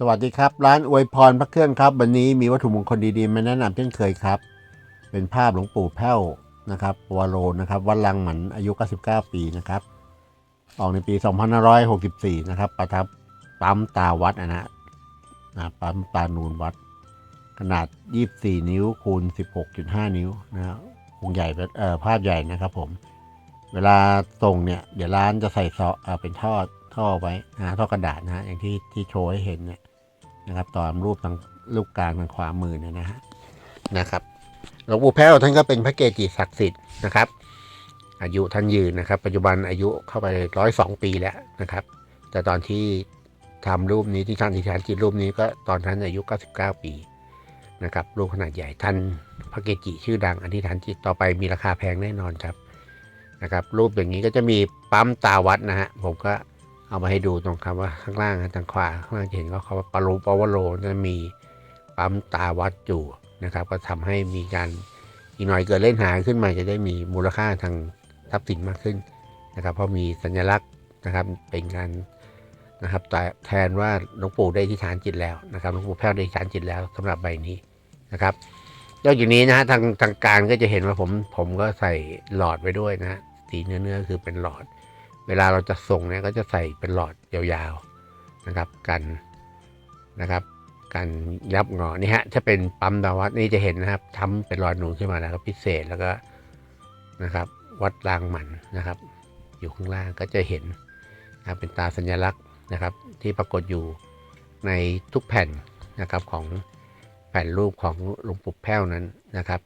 สวัสดีครับ ร้านอวยพรพระเครื่องครับ วันนี้มีวัตถุมงคลดีๆมาแนะนำเช่นเคยครับ เป็นภาพหลวงปู่แพ้วนะครับวโรนะครับวัดลังหมันอายุ 99 ปีนะครับ ออกในปี 2564 นะครับ ประทับปั๊มตาวัดนะฮะนะปั๊มตานูนวัด ขนาด 24 นิ้วคูณ 16.5 นิ้วนะฮะองใหญ่เอ่อภาพใหญ่นะครับผม เวลาส่งเนี่ยเดี๋ยวร้านจะใส่ซอเอ่อเป็นท่อท่อไว้นะฮะท่อกระดาษนะฮะอย่างที่ที่โชว์ให้เห็นเนี่ย นะครับตอนรูปทางลูกกลางทางขวามือเนี่ยนะฮะนะครับหลวงปู่แพ้วท่านก็เป็นพระเกจิศักดิ์สิทธิ์นะครับ อายุท่านยืนนะครับ ปัจจุบันอายุเข้าไปร้อยสองปีแล้วนะครับ แต่ตอนที่ทำรูปนี้ที่ท่านที่ทานจิตรูปนี้ก็ตอนนั้นอายุ 99 ปีนะครับรูปขนาดใหญ่ท่านพระเกจิชื่อดังอธิษฐานจิตต่อไปมีราคาแพงแน่นอนครับนะครับ รูปอย่างนี้ก็จะมีปั๊มตาวัดนะฮะผมก็ เอามาให้ดูตรงคำว่าข้างล่างทางขวาข้างล่างจะเห็นว่าเขาปารูปาวโรจะมีปั๊มตาวัดอยู่นะครับ ก็ทำให้มีการอีกหน่อยเกิดเล่นหาขึ้นมาจะได้มีมูลค่าทางทรัพย์สินมากขึ้นนะครับ เพราะมีสัญลักษณ์นะครับเป็นการนะครับแต่แทนว่าหลวงปู่ได้ที่ฐานจิตแล้วนะครับหลวงปู่แพ้วได้ที่ฐานจิตแล้วสำหรับใบนี้นะครับนอกจากนี้นะฮะทางทางการก็จะเห็นว่าผมผมก็ใส่หลอดไว้ด้วยนะสีเนื้อเนื้อคือเป็นหลอด เวลาเราจะส่งเนี่ยก็จะใส่เป็นหลอดยาวๆนะครับกันนะครับกันยับงอนี่ฮะถ้าเป็นปั๊มดาวัดนี่จะเห็นนะครับทำเป็นหลอดหนูขึ้นมาแล้วก็พิเศษแล้วก็นะครับ วัดรางหมันนะครับ อยู่ข้างล่างก็จะเห็นนะครับเป็นตาสัญลักษณ์นะครับ ที่ปรากฏอยู่ในทุกแผ่นนะครับของแผ่นรูปของหลวงปู่แพ้วนั้นนะครับ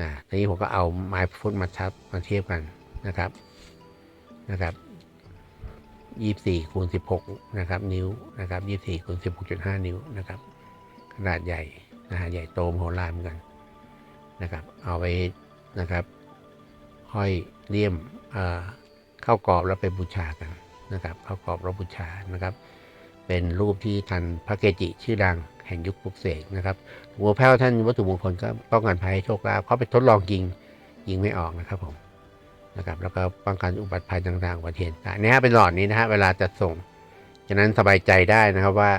นะทีนี้ผมก็เอาไม้ฟุตมาชับมาเทียบกันนะครับ นะครับยี่สี่คูณสิบหกนะครับนิ้วนะครับยี่สี่คูณสิบหกจุดห้านิ้วนะครับ ขนาดใหญ่นะฮะใหญ่โตมโหฬารเหมือนกันนะครับ เอาไปนะครับห้อยเลี่ยมเข้ากรอบแล้วไปบูชากันนะครับเข้ากรอบแล้วบูชานะครับ เป็นรูปที่ทันพระเกจิชื่อดังแห่งยุคปลุกเสกนะครับหลวงปู่แพ้วท่านวัตถุมงคลก็ป้องกันภัยให้โชคลาภเขาไปทดลองยิงยิงไม่ออกนะครับผม นะครับแล้วก็ป้องกันอุบัติภัยต่างๆอุบัติเหตุต่างๆนี่ฮะเป็นหลอดนี้นะฮะเวลาจะส่งฉะนั้นสบายใจได้นะครับว่า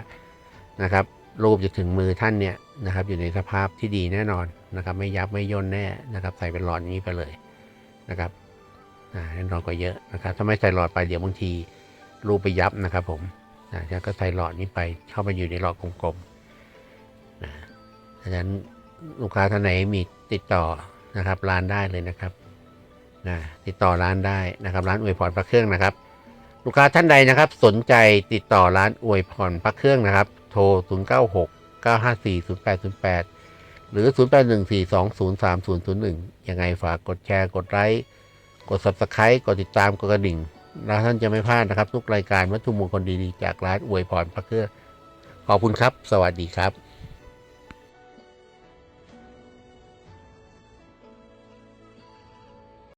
นะครับรูปจะถึงมือท่านเนี่ยนะครับอยู่ในสภาพที่ดีแน่นอนนะครับไม่ยับไม่ย่นแน่นะครับใส่เป็นหลอดนี้ไปเลยนะครับแน่นอนกว่าเยอะนะครับถ้าไม่ใส่หลอดไปเดี๋ยวบางทีรูปไปยับนะครับผมนะแล้วก็ใส่หลอดนี้ไปเข้ามาอยู่ในหลอดกลมๆนะดังนั้นลูกค้าท่านไหนมีติดต่อนะครับร้านได้เลยนะครับ นะติดต่อร้านได้นะครับร้านอวยพรพระเครื่องนะครับ ลูกค้าท่านใดนะครับ สนใจติดต่อร้านอวยพรพระเครื่องนะครับ โทร 0 9 6 9 5 4 0 8 0 8 หรือ 0 8 1 4 2 0 3 0 0 1 ยังไงฝากกดแชร์กดไลค์กด subscribe กดติดตามกดกระดิ่ง แล้วท่านจะไม่พลาดนะครับ ทุกรายการวัตถุมงคลดีๆ จากร้านอวยพรพระเครื่องขอบคุณครับ สวัสดีครับ